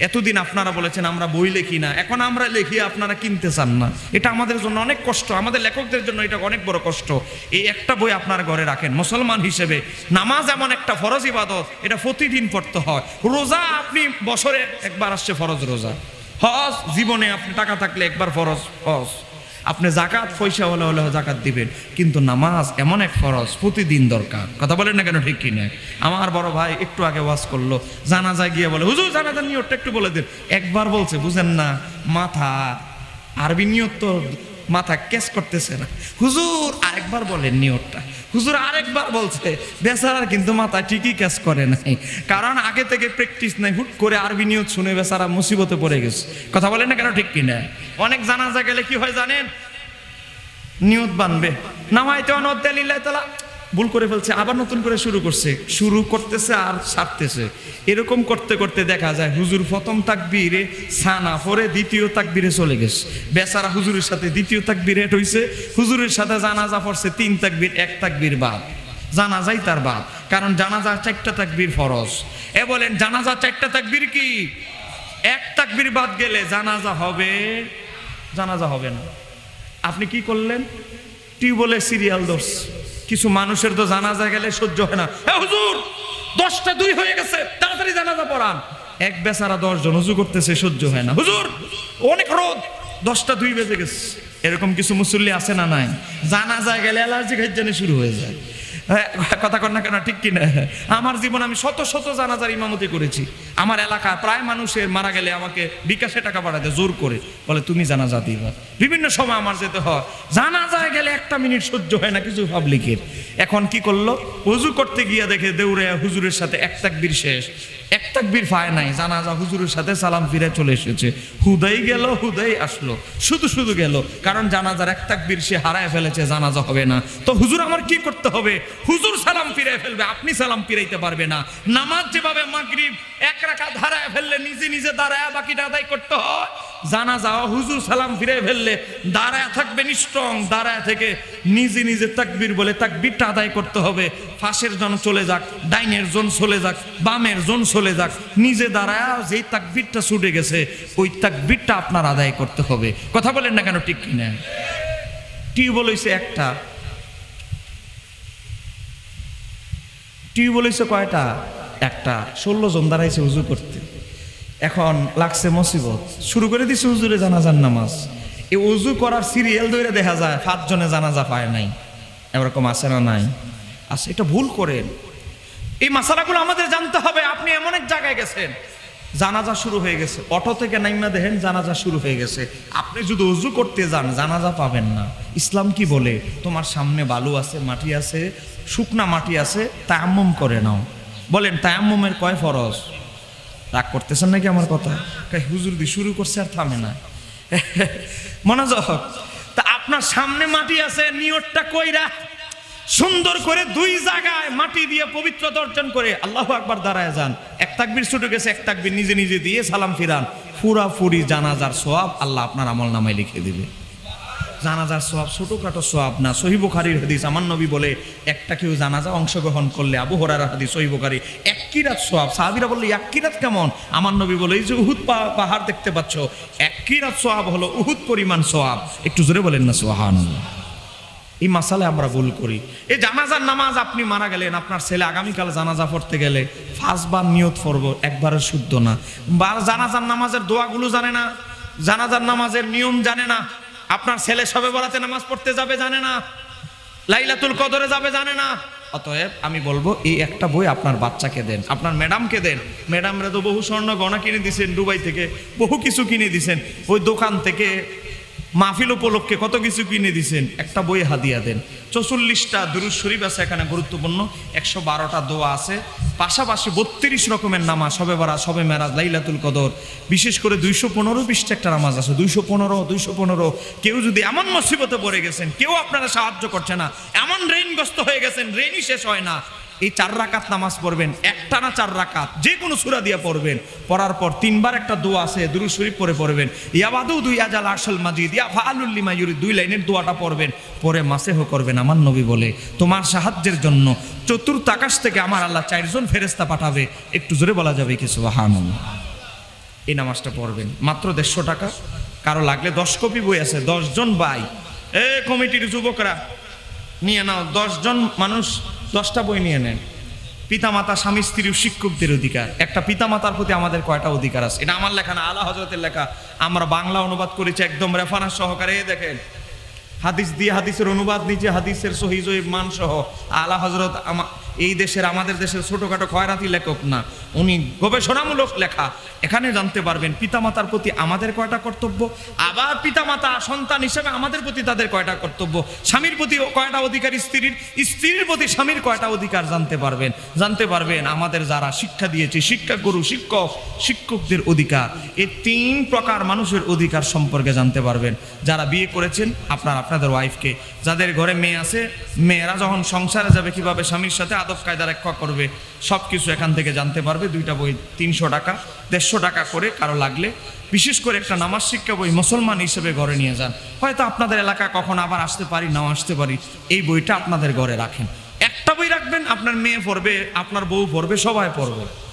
এতদিন আপনারা বলেছেন আমরা বই লেখি না, এখন আমরা লিখি, আপনারা কিনতে চান না। এটা আমাদের জন্য অনেক কষ্ট, আমাদের লেখকদের জন্য এটা অনেক বড় কষ্ট। এই একটা বই আপনার ঘরে রাখেন, মুসলমান হিসেবে। নামাজ এমন একটা ফরজ ইবাদত, এটা প্রতিদিন পড়তে হয়। রোজা আপনি বছরে একবার আসছে ফরজ রোজা। হজ, জীবনে আপনি টাকা থাকলে একবার ফরজ, হজ। আপনি জাকাত, পয়সা হলে হলে জাকাত দিবেন। কিন্তু নামাজ এমন এক ফরজ, প্রতিদিন দরকার। কথা বলেন না কেন ঠিক কি না আমার বড় ভাই একটু আগে ওয়াজ করল জানাজা গিয়ে বলে, হুজুর জানাজা নিয়তটা একটু বলে দিন। একবার বলছে, বুঝেন না, মাথা আরবি নিয়ত তো মাথা কেস করতেছে না। হুজুর আরেকবার বলেন নিয়তটা। হুজুর আরেকবার বলছে, বেচারার কিন্তু মাথা ঠিকই ক্যাচ করে নাই। কারণ আগে থেকে প্র্যাকটিস নাই, হুট করে আরবি নিয়ত শুনে বেচারা মুসিবতে পড়ে গেছে। কথা বলেন না কেন ঠিক কিনা? অনেক জানাজা গেলে কি হয় জানেন? নিয়ত বানবে। নামাইতে অনদ্দালিল্লাহ তালা ভুল করে ফেলছে, আবার নতুন করে শুরু করছে। শুরু করতেছে আর সারতেছে এরকম করতে করতে দেখা যায়, হুজুর প্রথম তাকবীরে সানা পরে দ্বিতীয় তাকবীরে চলে গেছে। বেচারা হুজুরের সাথে দ্বিতীয় তাকবীর হেট হইছে হুজুরের সাথে জানাজা পড়ছে, তিন তাকবীর, এক তাকবীর বাদ। জানাজাই তার বাদ, কারণ জানাজা চারটা তাকবীর ফরজ। এ বলেন, জানাজা চারটা তাকবীর কি? এক তাকবীর বাদ গেলে জানাজা হবে জানাজা হবে না। আপনি কি করলেন? টিউবওয়েলের সিরিয়াল দোষ কিছু মানুষের তো জানাজা গেলে সহ্য হয় না। হুজুর, দশটা দুই হয়ে গেছে, তাড়াতাড়ি জানাজা পড়ান। এক বেচারা দশজন হুজু করতেছে, সহ্য হয় না। হুজুর, অনেক রোদ, দশটা দুই বেজে গেছে। এরকম কিছু মুসল্লি আছে না নাই? জানাজা গেলে অ্যালার্জি খাইজানি শুরু হয়ে যায়। কথা কর না কেন, ঠিক কিনা? আমার জীবন আমি শত শত জানাজার ইমামতি করেছি। আমার এলাকা প্রায় মানুষের মারা গেলে আমাকে বিকাশে টাকা পাঠাতে, জোর করে। বলে, তুমি জানাজা দিবা। বিভিন্ন সময় আমার যেতে হয়। জানাজায় গেলে একটা মিনিট সহ্য হয় না, কিছু পাবলিকের এখন কি করল? হুজু করতে গিয়ে দেখে দেউরে হুজুরের সাথে এক তাকবির শেষ। এক তাকবির ফায় নাই, জানাজা হুজুরের সাথে সালাম ফিরে চলে এসেছে। হুদাই গেল, হুদাই আসলো। শুধু শুধু গেল, কারণ জানাজার এক তাকবির সে হারায় ফেলেছে, জানাজা হবে না। তো হুজুর, আমার কি করতে হবে? হুজুর সালাম ফিরে ফেলবে, আপনি সালাম ফিরাইতে পারবে না। নামাজ যেভাবে মাগরিব, এক রাখা ধারায় ফেললে নিজে নিজে দাঁড়ায় বাকিটা আদায় করতে হয়। জানা যাওয়া হুজুর সালাম ফিরে ফেললে দাঁড়ায় থাকবেন স্ট্রং দাঁড়ায় থেকে নিজে নিজে তাকবীর বলে তাকবীরটা আদায় করতে হবে। ফাঁসের জন চলে যাক, ডাইনের জন চলে যাক, বামের জন চলে যাক, নিজে দাঁড়ায় যেই তাকবীরটা ছুটে গেছে, ওই তাকবীরটা আপনার আদায় করতে হবে। কথা বলেন না কেন, ঠিক কিনা? টিউবওয়েল হইছে একটা। টিউবওয়েল হয়েছে কয়টা? একটা। ষোলো জন দাঁড়াইছে উজু করতে। এখন লাগছে মুসিবত। শুরু করে দিছে হুজুরে জানাজার নামাজ। এই উজু করার সিরিয়াল ধরে দেখা যায়, পাঁচজনে জানাজা পায় নাই। এরকম আছে না নাই? আচ্ছা এটা ভুল করেন। এই মাসালাগুলো আমাদের জানতে হবে। আপনি এমন এক জায়গায় গেছেন। জানাজা শুরু হয়ে গেছে। অটো থেকে নাইমা দেখেন জানাজা শুরু হয়ে গেছে। আপনি যদি উজু করতে যান, জানাজা পাবেন না। ইসলাম কি বলে? তোমার সামনে বালু আছে, মাটি আছে, শুকনা মাটি আছে, তায়াম্মম করে নাও। বলেন, তায়াম্মমের কয় ফরজ? রাগ করতেছেন নাকি আমার কথা? হুজুর দি শুরু করছে আর থামে না। মনোযোগ। তা আপনার সামনে মাটি আছে, নিয়তটা কইরা সুন্দর করে দুই জায়গায় মাটি দিয়ে পবিত্রতা অর্জন করে আল্লাহ আকবার দাঁড়ায় যান। এক তাকবির ছুটে গেছে, এক তাকবির নিজে নিজে দিয়ে সালাম ফিরান। ফুরা ফুরি জানাজার সোয়াব আল্লাহ আপনার আমল নামায় লিখে দিবে। জানাজার সোয়াব ছোটখাটো সোয়াব না, সহি বুখারির হাদিস। আমার নবী বলে, একটা কেউ জানাজা অংশগ্রহণ করলে আবু হরার হাদিস সহি বুখারি। এক কিরাত সোয়াব। সাহাবিরা বললে এক কিরাত কেমন? আমার নবী বলে, এই যে উহুদ পাহাড় দেখতে পাচ্ছ এক কিরাত সোয়াব হলো উহুদ পরিমাণ সোয়াব। একটু জোরে বলেন না সোহান এই মাসালে আমরা ভুল করি। এই জানাজার নামাজ আপনি মারা গেলেন, আপনার ছেলে আগামীকাল জানাজা পড়তে গেলে ফার্স্টবার নিয়ত পড়ব একবারে শুদ্ধ না। বা জানাজার নামাজের দোয়াগুলো জানে না, জানাজার নামাজের নিয়ম জানে না, আপনার ছেলে সবে বরাতে নামাজ পড়তে যাবে জানে না, লাইলাতুল কদরে যাবে জানে না। অতএব আমি বলব, এই একটা বই আপনার বাচ্চাকে দেন, আপনার ম্যাডামকে দেন। ম্যাডামরা তো বহু স্বর্ণ গহনা কিনে দিছেন দুবাই থেকে, বহু কিছু কিনে দিছেন। ওই দোকান থেকে মাহফিল উপলক্ষে কত কিছু কিনে দিছেন? একটা বই হাদিয়া দেন। চৌচল্লিশটা দুরুজ শরীফ আছে এখানে, গুরুত্বপূর্ণ। একশো বারোটা দোয়া আছে। পাশাপাশি বত্রিশ রকমের নামাজ, সবে বারা সবে মেরাজ, লাইলাতুল কদর। বিশেষ করে দুইশো পনেরো পৃষ্ঠা একটা নামাজ আছে। দুইশো পনেরো দুইশো পনেরো। কেউ যদি এমন মুসিবতে পড়ে গেছেন, কেউ আপনারা সাহায্য করছে না। এমন রেইনগ্রস্ত হয়ে গেছেন রেইনই শেষ হয় না। এই চার রাকাত নামাজ পড়বেন, একটানা চার রাকাত যে কোনো সুরা দিয়ে পড়বেন। পড়ার পর তিনবার একটা দোয়া আছে, দুরু শরীফ পরে পড়বেন। ইয়াবাদু দুই আজাল আসল মাজিদ, ইয়া ফাআলুল্লিমা ইউরি দুই লাইনের দোয়াটা পড়বেন। পরে মাসেহ করবেন, আমার নবী বলে, তোমার সাহায্যের জন্য চতুর্থ আকাশ থেকে আমার আল্লাহ চারজন ফেরেস্তা পাঠাবে। একটু জোরে বলা যাবে কিছু হানুন এই নামাজটা পড়বেন, মাত্র দেড়শো টাকা। কারও লাগলে দশ কপি বই আছে, দশজন বাই এ কমিটির যুবকরা, নিয়ে নাও, দশজন মানুষ দশটা বই নিয়ে নেন। পিতামাতা, স্বামী, স্ত্রী শিক্ষকদের অধিকার। একটা পিতামাতার প্রতি আমাদের কয়টা অধিকার আছে? এটা আমার লেখা না, আলা হজরতের লেখা। আমরা বাংলা অনুবাদ করেছি একদম রেফারেন্স সহকারে দেখেন। হাদিস দিয়ে হাদিসের অনুবাদ নিচে হাদিসের সহিজ মান সহ আলা হজরত এই দেশের, আমাদের দেশের ছোটখাটো খয়রাতি লেখক না। উনি গবেষণামূলক লেখা। এখানে জানতে পারবেন, পিতামাতার প্রতি আমাদের কয়টা কর্তব্য? আবার পিতামাতা, সন্তান হিসেবে আমাদের প্রতি তাদের কয়টা কর্তব্য? স্বামীর প্রতি কয়টা অধিকার স্ত্রীর? স্ত্রীর প্রতি স্বামীর কয়টা অধিকার জানতে পারবেন? জানতে পারবেন, আমাদের যারা শিক্ষা দিয়েছে শিক্ষা গুরু শিক্ষক, শিক্ষকদের অধিকার। এই তিন প্রকার মানুষের অধিকার সম্পর্কে জানতে পারবেন। যারা বিয়ে করেছেন, আপনার, আপনাদের ওয়াইফকে যাদের ঘরে মেয়ে আছে, মেয়েরা যখন সংসারে যাবে কীভাবে স্বামীর সাথে আদব কায়দা রক্ষা করবে সব কিছু এখান থেকে জানতে পারবে। দুইটা বই তিনশো টাকা, দেড়শো টাকা করে কারও লাগলে। বিশেষ করে একটা নামাজ শিক্ষা বই মুসলমান হিসেবে ঘরে নিয়ে যান। হয়তো আপনাদের এলাকা কখন আবার আসতে পারি, নাও আসতে পারি। এই বইটা আপনাদের ঘরে রাখেন। একটা বই রাখবেন, আপনার মেয়ে পড়বে, আপনার বউ পড়বে, সবাই পড়বে।